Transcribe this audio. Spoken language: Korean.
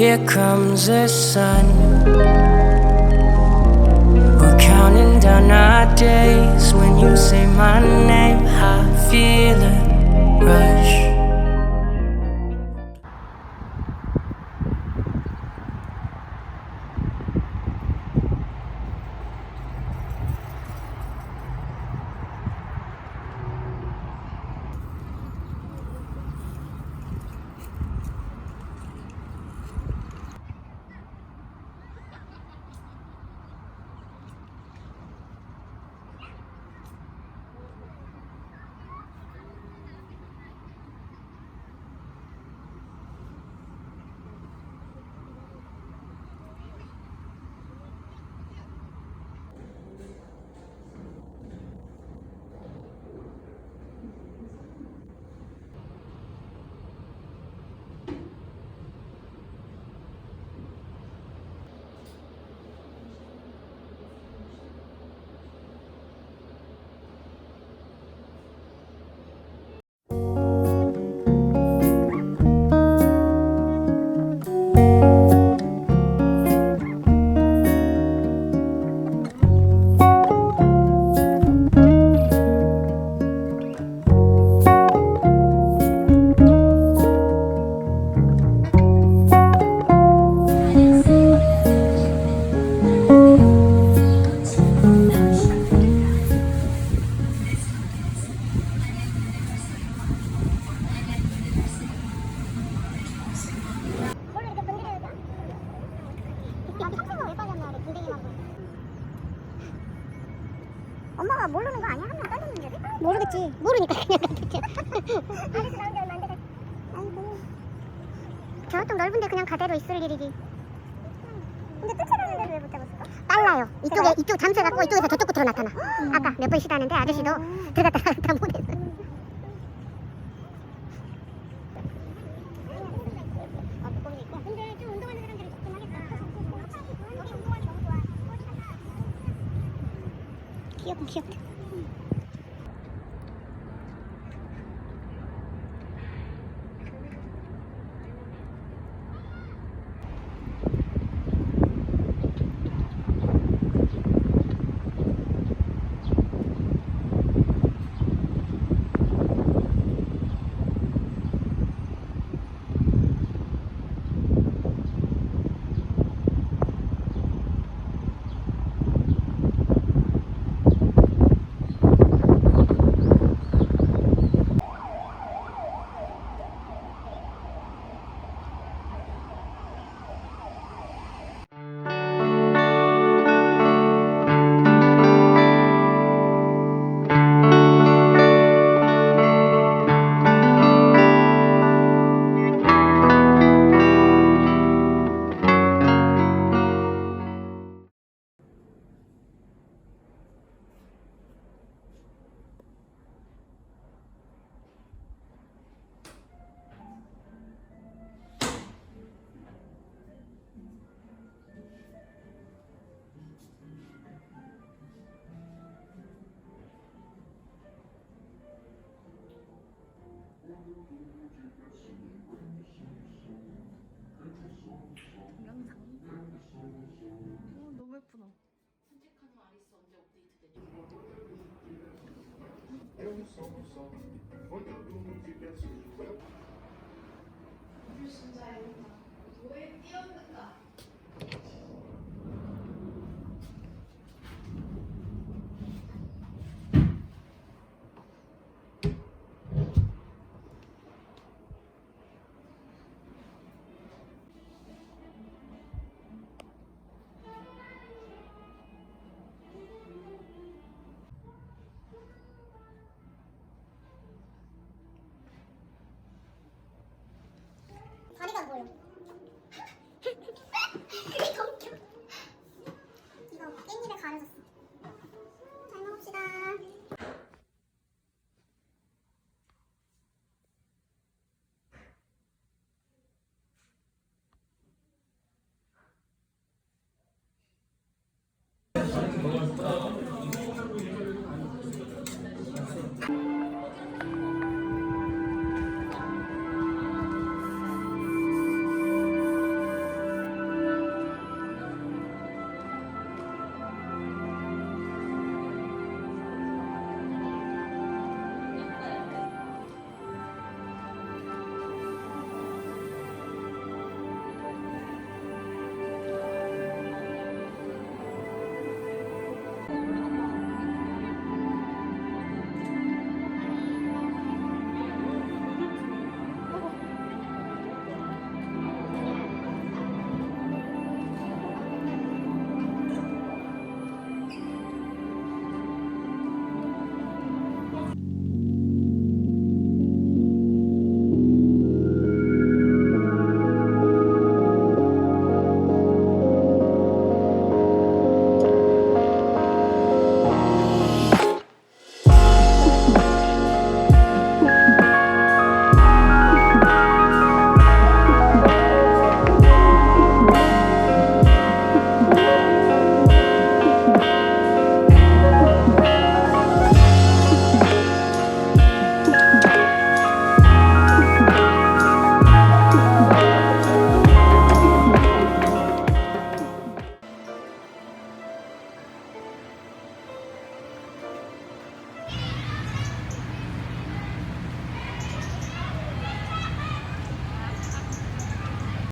Here comes the sun. We're counting down our days. When you say my name, I feel it 엄마가 모르는 거 아니야? 한명 떨렸는데 모르겠지. 모르니까 그냥 놔뒀지. 아저씨 나온 지 얼마 안 돼서 아이고. 저쪽 넓은데 그냥 가대로 있을 일이지. 근데 쫓아다니는데 왜못 잡았을까? 빨라요. 이쪽에 이쪽 잠수해 갖고 이쪽에서 저쪽 끝으로 나타나. 아까 몇 번 쉬다는데 아저씨도 들어갔다 나갔다 못했어 пакет. Jesús. Instagram.